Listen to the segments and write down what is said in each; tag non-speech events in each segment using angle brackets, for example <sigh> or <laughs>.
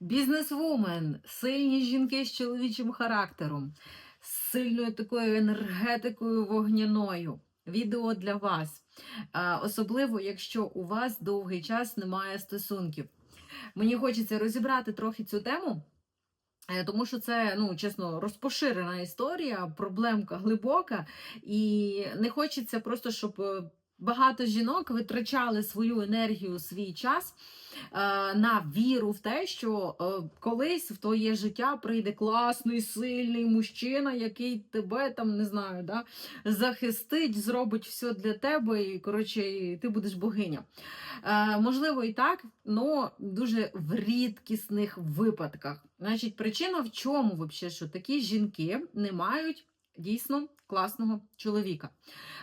Бізнесвумен, сильні жінки з чоловічим характером, з сильною такою енергетикою вогняною. Відео для вас. Особливо, якщо у вас довгий час немає стосунків. Мені хочеться розібрати трохи цю тему. е, Тому що це, ну чесно, розпоширена історія, проблемка глибока, і не хочеться просто, щоб е, багато жінок витрачали свою енергію, свій час е, на віру в те, що е, колись в твоє життя прийде класний, сильний мужчина, який тебе там не знаю, да, захистить, зробить все для тебе, і коротше, і ти будеш богиня. Е, можливо, і так, але дуже в рідкісних випадках. Значить, причина в чому, вообще, що такі жінки не мають дійсно класного чоловіка.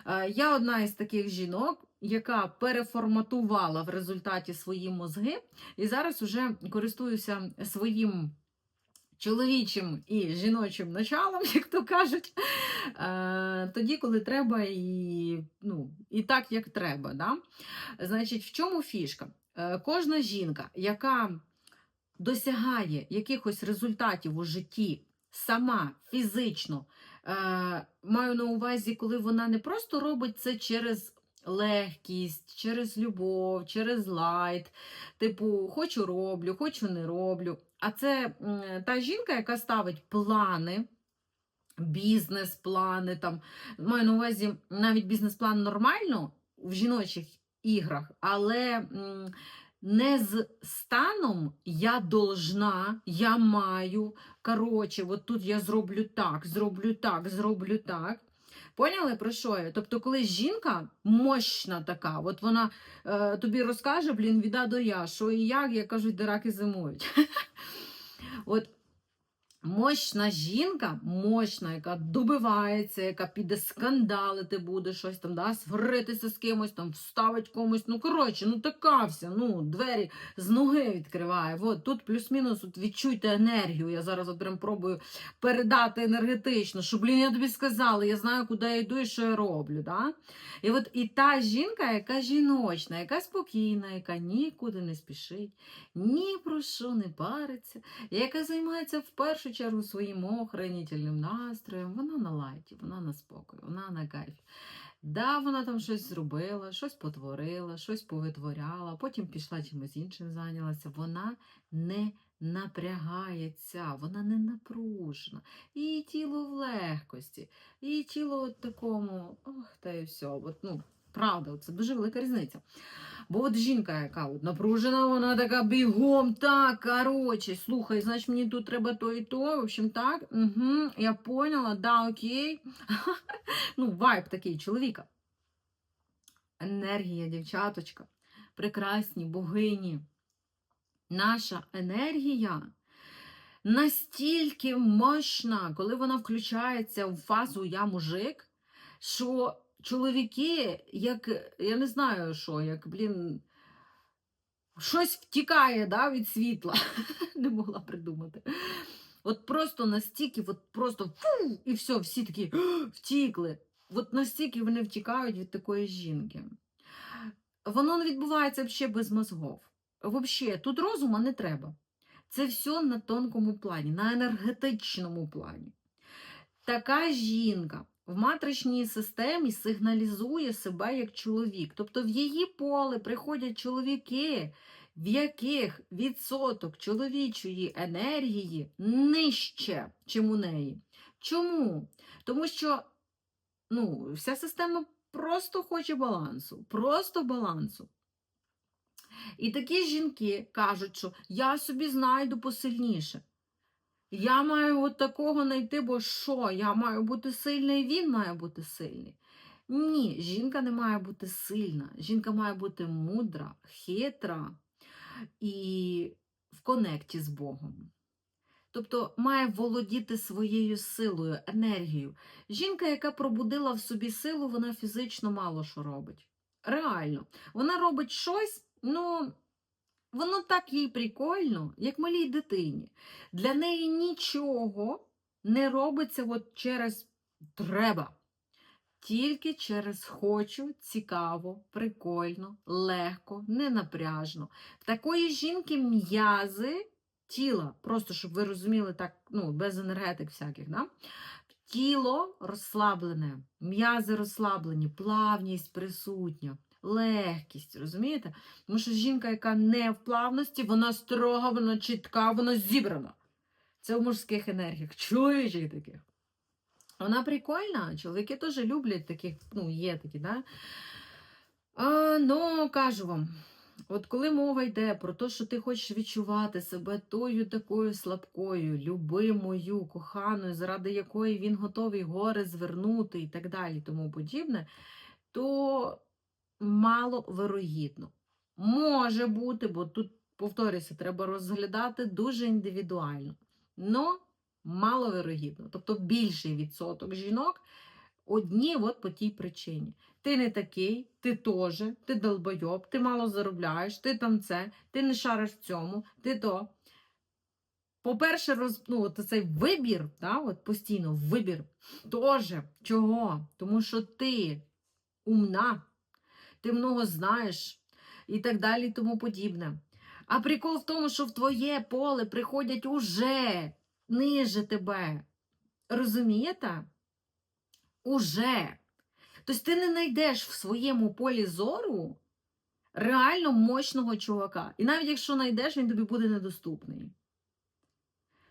Е, Я одна із таких жінок, яка переформатувала в результаті свої мозги, і зараз уже користуюся своїм. Чоловічим і жіночим началом, <laughs> як то кажуть, е, тоді, коли треба, і, ну, і так, як треба. Да? Значить, в чому фішка? Е, Кожна жінка, яка досягає якихось результатів у житті сама фізично, е, маю на увазі, коли вона не просто робить це через легкість, через любов, через лайт, типу, хочу роблю, хочу не роблю. А це м, та жінка, яка ставить плани. Бізнес-плани, там, маю на увазі навіть бізнес-план нормально в жіночих іграх, але не з станом я должна, я маю. Коротше, от тут я зроблю так, зроблю так, зроблю так. Поняли про що я? Тобто, коли жінка мощна така, от вона е, тобі розкаже, блін, віда до я, що і як, я кажуть, де раки зимують. <laughs> От Мощна жінка, мощна, яка добивається, яка піде скандалити буде, щось там, да, сваритися з кимось, там, вставить комусь. Ну, коротше, ну така вся, ну, двері з ноги відкриває. От, тут плюс-мінус от відчуйте енергію. Я зараз от прям пробую передати енергетично, що, блін, я тобі сказала, я знаю, куди я йду і що я роблю. Да? І от і та жінка, яка жіночна, яка спокійна, яка нікуди не спішить, ні про що не париться, яка займається в першу чергу своїм охранітельним настроєм, вона на лайті, вона на спокою, вона на кайфі. Да, вона там щось зробила, щось потворила, щось повитворяла, потім пішла чимось іншим зайнялася. Вона не напрягається, вона не напружена. Її тіло в легкості, її тіло от такому, ох, та й все. От, ну, правда, це дуже велика різниця. Бо от жінка, яка от напружена, вона така бігом, так, коротше, слухай, значить мені тут треба то і то, в общем, так, угу, я поняла, да, окей. <laughs> ну, вайб такий чоловіка. Енергія, дівчаточка, прекрасні богині. Наша енергія настільки мощна, коли вона включається в фазу я мужик, що чоловіки, як я не знаю, що, як, блін, щось втікає да, від світла. <laughs> не могла придумати. От просто настільки, от просто фу, і все, всі такі втікли. От настільки вони втікають від такої жінки. Воно не відбувається взагалі без мозгов. Взагалі, тут розума не треба. Це все на тонкому плані, на енергетичному плані. Така жінка в матричній системі сигналізує себе як чоловік. Тобто в її поле приходять чоловіки, в яких відсоток чоловічої енергії нижче, чим у неї. Чому? Тому що ну, вся система просто хоче балансу, просто балансу. І такі жінки кажуть, що я собі знайду посильніше. Я маю от такого знайти, бо що? Я маю бути сильний, він має бути сильний. Ні, жінка не має бути сильна. Жінка має бути мудра, хитра і в конекті з Богом. Тобто має володіти своєю силою, енергією. Жінка, яка пробудила в собі силу, вона фізично мало що робить. Реально, вона робить щось, ну, воно так їй прикольно, як малій дитині. Для неї нічого не робиться от через треба. Тільки через хочу, цікаво, прикольно, легко, ненапряжно. В такої жінки м'язи тіла, просто щоб ви розуміли так, ну, без енергетик всяких, да? тіло розслаблене, м'язи розслаблені, плавність присутня, легкість, розумієте? Тому що жінка, яка не в плавності, вона строга, вона чітка, вона зібрана. Це в мужських енергіях, чоловічих таких. Вона прикольна, чоловіки теж люблять таких, ну, є такі, да? А, ну, кажу вам, от коли мова йде про те, що ти хочеш відчувати себе тою такою слабкою, любимою, коханою, заради якої він готовий гори звернути і так далі, тому подібне, то маловирогідно. Може бути, бо тут, повторюся, треба розглядати дуже індивідуально. Но маловирогідно. Тобто більший відсоток жінок одні от по тій причині. Ти не такий, ти теж, ти долбойоб, ти мало заробляєш, ти там це, ти не шариш в цьому, ти то. По-перше, роз, ну, от цей вибір, да, от постійно вибір теж чого? Тому що ти умна, ти много знаєш і так далі, і тому подібне. А прикол в тому, що в твоє поле приходять уже ниже тебе. Розумієте? Уже. Тобто ти не знайдеш в своєму полі зору реально мощного чувака. І навіть якщо знайдеш, він тобі буде недоступний.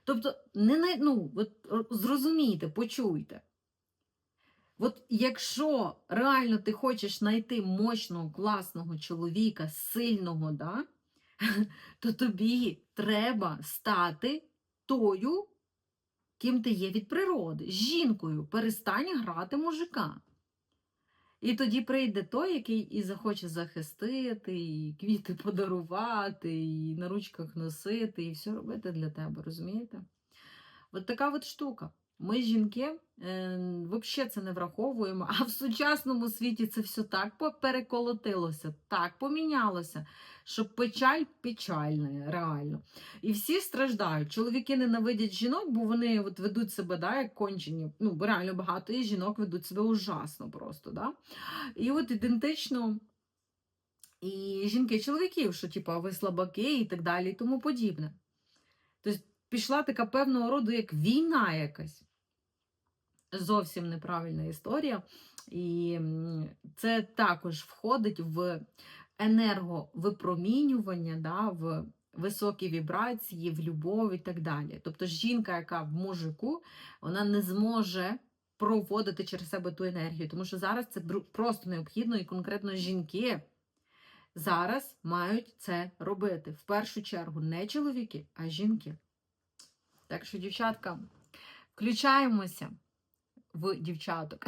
Тобто, не, ну, от, зрозумійте, почуйте. От якщо реально ти хочеш знайти мощного, класного чоловіка, сильного, да, <laughs> то тобі треба стати тою, ким ти є від природи, жінкою. Перестань грати мужика. І тоді прийде той, який і захоче захистити, і квіти <laughs> подарувати, і на ручках носити, і все робити для тебе, розумієте? От така от штука. Ми, жінки, е, взагалі це не враховуємо, а в сучасному світі це все так переколотилося, так помінялося, що печаль печальна, реально. І всі страждають. Чоловіки ненавидять жінок, бо вони от ведуть себе да, як кончені. Ну, реально багато і жінок ведуть себе ужасно просто. Да? І от ідентично і жінки-чоловіків, що типу, ви слабаки і так далі, і тому подібне. Тобто пішла така певного роду, як війна якась. Зовсім неправильна історія. І це також входить в енерговипромінювання, да, в високі вібрації, в любов і так далі. Тобто жінка, яка в мужику, вона не зможе проводити через себе ту енергію, тому що зараз це просто необхідно, і конкретно жінки зараз мають це робити. В першу чергу не чоловіки, а жінки. Так що, дівчатка, включаємося в дівчаток.